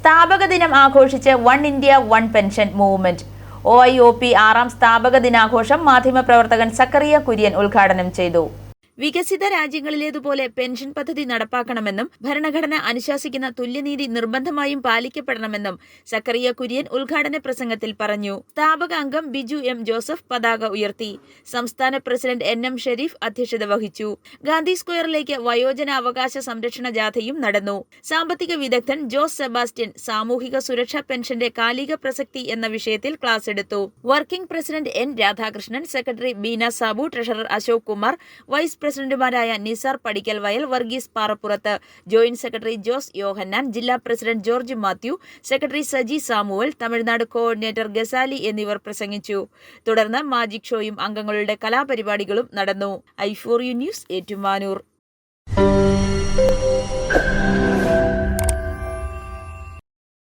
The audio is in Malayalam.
സ്ഥാപക ദിനം ആഘോഷിച്ച് one India one pension movement. O I O P ആറാം സ്ഥാപക ദിനാഘോഷം മാധ്യമപ്രവർത്തകൻ സക്കറിയ കുര്യൻ ഉദ്ഘാടനം ചെയ്തു. വികസിത രാജ്യങ്ങളിലേതുപോലെ പെൻഷൻ പദ്ധതി നടപ്പാക്കണമെന്നും ഭരണഘടന അനുശാസിക്കുന്ന തുല്യനീതി നിർബന്ധമായും പാലിക്കപ്പെടണമെന്നും സക്കറിയ കുര്യൻ ഉദ്ഘാടന പ്രസംഗത്തിൽ പറഞ്ഞു. സ്ഥാപക അംഗം ബിജു എം ജോസഫ് പതാക ഉയർത്തി. സംസ്ഥാന പ്രസിഡന്റ് എൻ എം ഷെരീഫ് അധ്യക്ഷത വഹിച്ചു. ഗാന്ധി സ്ക്വയറിലേക്ക് വയോജന അവകാശ സംരക്ഷണ ജാഥയും നടന്നു. സാമ്പത്തിക വിദഗ്ധൻ ജോസ് സെബാസ്റ്റ്യൻ സാമൂഹിക സുരക്ഷാ പെൻഷന്റെ കാലിക പ്രസക്തി എന്ന വിഷയത്തിൽ ക്ലാസ് എടുത്തു. Working president N Radhakrishnan secretary Beena Sabu treasurer Ashok Kumar vice പ്രസിഡന്റുമാരായ നിസാർ പടിക്കൽ വയൽ വർഗീസ് പാറപ്പുറത്ത്. ജോയിന്റ് സെക്രട്ടറി ജോസ് യോഹന്നാൻ ജില്ലാ president George Mathew secretary Saji Samuel Tamil Nadu coordinator Gazali എന്നിവർ പ്രസംഗിച്ചു. തുടർന്ന് മാജിക് ഷോയും അംഗങ്ങളുടെ കലാപരിപാടികളും നടന്നു. I four U news Ettumanoor.